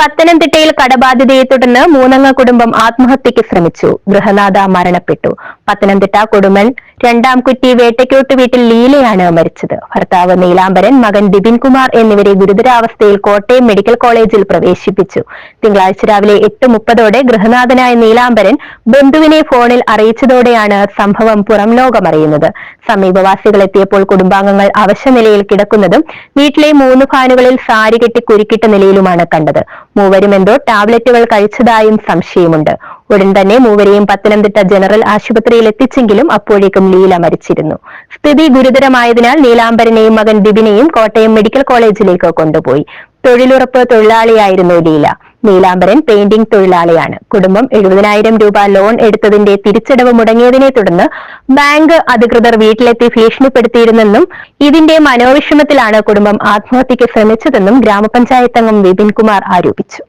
പത്തനംതിട്ടയിൽ കടബാധ്യതയെ തുടർന്ന് മൂന്നംഗ കുടുംബം ആത്മഹത്യയ്ക്ക് ശ്രമിച്ചു. ഗൃഹനാഥ മരണപ്പെട്ടു. പത്തനംതിട്ട കൊടുമൺ രണ്ടാം കുട്ടി വേട്ടയ്ക്കോട്ട് വീട്ടിൽ ലീലയാണ് മരിച്ചത്. ഭർത്താവ് നീലാംബരൻ മകൻ ബിപിൻ കുമാർ എന്നിവരെ ഗുരുതരാവസ്ഥയിൽ കോട്ടയം മെഡിക്കൽ കോളേജിൽ പ്രവേശിപ്പിച്ചു. തിങ്കളാഴ്ച രാവിലെ എട്ട് മുപ്പതോടെ ഗൃഹനാഥനായ നീലാംബരൻ ബന്ധുവിനെ ഫോണിൽ അറിയിച്ചതോടെയാണ് സംഭവം പുറം ലോകമറിയുന്നത് സമീപവാസികൾ എത്തിയപ്പോൾ കുടുംബാംഗങ്ങൾ അവശനിലയിൽ കിടക്കുന്നതും വീട്ടിലെ മൂന്ന് ഫാനുകളിൽ സാരി കെട്ടി കുരുക്കിട്ട നിലയിലുമാണ് കണ്ടത്. മൂവരും എന്തോ ടാബ്ലറ്റുകൾ കഴിച്ചതായും സംശയമുണ്ട്. ഉടൻ തന്നെ മൂവരെയും പത്തനംതിട്ട ജനറൽ ആശുപത്രിയിൽ എത്തിച്ചെങ്കിലും അപ്പോഴേക്കും ലീല മരിച്ചിരുന്നു. സ്ഥിതി ഗുരുതരമായതിനാൽ നീലാംബരനെയും മകൻ ബിബിനെയും കോട്ടയം മെഡിക്കൽ കോളേജിലേക്ക് കൊണ്ടുപോയി. തൊഴിലുറപ്പ് തൊഴിലാളിയായിരുന്നു ലീല. നീലാംബരൻ പെയിന്റിംഗ് തൊഴിലാളിയാണ്. കുടുംബം എഴുപതിനായിരം രൂപ ലോൺ എടുത്തതിന്റെ തിരിച്ചടവ് മുടങ്ങിയതിനെ തുടർന്ന് ബാങ്ക് അധികൃതർ വീട്ടിലെത്തി ഭീഷണിപ്പെടുത്തിയിരുന്നെന്നും ഇതിന്റെ മനോവിഷമത്തിലാണ് കുടുംബം ആത്മഹത്യക്ക് ശ്രമിച്ചതെന്നും ഗ്രാമപഞ്ചായത്ത് അംഗം വിപിൻ കുമാർ ആരോപിച്ചു.